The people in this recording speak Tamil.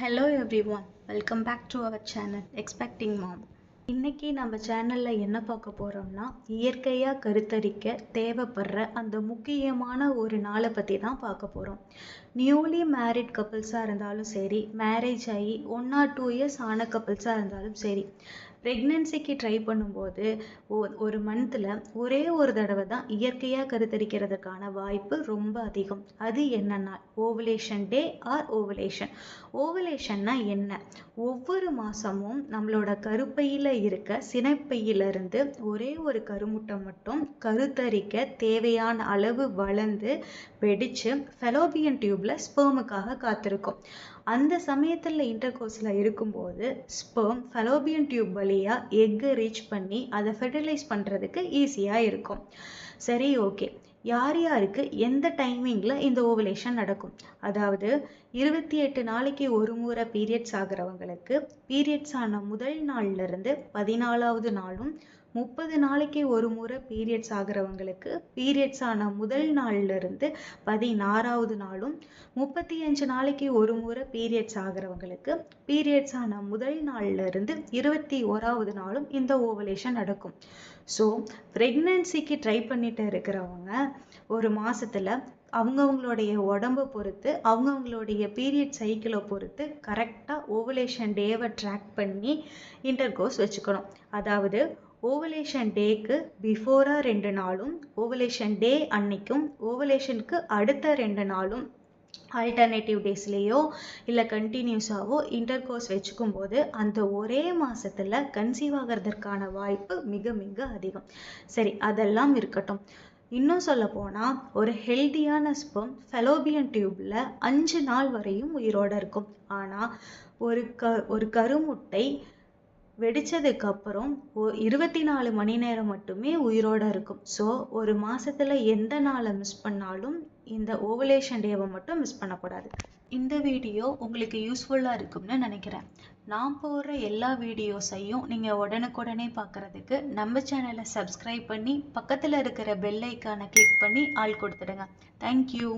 Hello everyone welcome back to our channel expecting mom இன்னைக்கு நம்ம சேனலில் என்ன பார்க்க போகிறோம்னா இயற்கையாக கருத்தரிக்க தேவைப்படுற அந்த முக்கியமான ஒரு நாளை பற்றி தான் பார்க்க போகிறோம் நியூலி மேரிட் கப்புள்ஸாக இருந்தாலும் சரி மேரேஜ் ஆகி ஒன் ஆர் டூ இயர்ஸ் ஆன கப்புள்ஸாக இருந்தாலும் சரி ப்ரெக்னென்சிக்கு ட்ரை பண்ணும்போது ஓ ஒரு மந்த்தில் ஒரே ஒரு தடவை தான் இயற்கையாக கருத்தரிக்கிறதுக்கான வாய்ப்பு ரொம்ப அதிகம். அது என்னன்னா ஓவலேஷன் டே ஆர் ஓவலேஷன் ஓவலேஷன்னா என்ன? ஒவ்வொரு மாதமும் நம்மளோட கருப்பையில் இருக்க சினைப்பையிலிருந்து ஒரே ஒரு கருமுட்டை மட்டும் கருத்தரிக்க தேவையான அளவு வளர்ந்து வெடித்து ஃபெலோபியன் டியூப்பில் ஸ்பெர்முக்காக காத்திருக்கும். அந்த சமயத்தில் இன்டர்கோர்ஸில் இருக்கும்போது ஸ்பெர்ம் ஃபலோபியன் டியூப் வழியாக எக்கு ரீச் பண்ணி அதை ஃபெர்டிலைஸ் பண்ணுறதுக்கு ஈஸியாக இருக்கும். சரி ஓகே யார் யாருக்கு எந்த டைமிங்கில் இந்த ஓவலேஷன் நடக்கும்? அதாவது இருபத்தி எட்டு நாளைக்கு ஒரு முறை பீரியட்ஸ் ஆகிறவங்களுக்கு பீரியட்ஸ் ஆன முதல் நாள்ல இருந்து பதினாலாவது நாளும் முப்பது நாளைக்கு ஒரு முறை பீரியட்ஸ் ஆகிறவங்களுக்கு பீரியட்ஸ் ஆன முதல் நாள்ல இருந்து பதினாறாவது நாளும் முப்பத்தி அஞ்சு நாளைக்கு ஒரு முறை பீரியட்ஸ் ஆகிறவங்களுக்கு பீரியட்ஸ் ஆன முதல் நாள்ல இருந்து இருபத்தி ஓராவது நாளும் இந்த ஓவலேஷன் நடக்கும். ஸோ ப்ரெக்னென்சிக்கு ட்ரை பண்ணிட்டு இருக்கிறவங்க ஒரு மாசத்துல அவங்கவங்களுடைய உடம்ப பொறுத்து அவங்கவங்களுடைய பீரியட் சைக்கிளை பொறுத்து கரெக்டாக ஓவலேஷன் டேவை ட்ராக் பண்ணி இன்டர்கோர்ஸ் வச்சுக்கணும். அதாவது ஓவலேஷன் டேக்கு பிஃபோராக ரெண்டு நாளும் ஓவலேஷன் டே அன்னைக்கும் ஓவலேஷனுக்கு அடுத்த ரெண்டு நாளும் ஆல்டர்னேட்டிவ் டேஸ்லேயோ இல்லை கண்டினியூஸாவோ இன்டர்கோர்ஸ் வச்சுக்கும் போது அந்த ஒரே மாசத்துல கன்சீவ் ஆகிறதுக்கான வாய்ப்பு மிக மிக அதிகம். சரி அதெல்லாம் இருக்கட்டும். இன்னும் சொல்ல போனால் ஒரு ஹெல்தியான ஸ்பெர்ம் ஃபெலோபியன் டியூப்பில் அஞ்சு நாள் வரையும் உயிரோட இருக்கும். ஆனால் ஒரு க ஒரு கருமுட்டை வெடிச்சதுக்கு அப்புறம் இருபத்தி நாலு மணி நேரம் மட்டுமே உயிரோட இருக்கும். ஸோ ஒரு மாசத்துல எந்த நாளை மிஸ் பண்ணாலும் இந்த ஓவலேஷன் டேவை மட்டும் மிஸ் பண்ணக்கூடாது. இந்த வீடியோ உங்களுக்கு யூஸ்ஃபுல்லாக இருக்கும்னு நினைக்கிறேன். நான் போடுற எல்லா வீடியோஸையும் நீங்கள் உடனுக்குடனே பார்க்கறதுக்கு நம்ம சேனலை சப்ஸ்கிரைப் பண்ணி பக்கத்தில் இருக்கிற பெல் ஐக்கானை கிளிக் பண்ணி ஆள் கொடுத்துடுங்க. தேங்க்யூ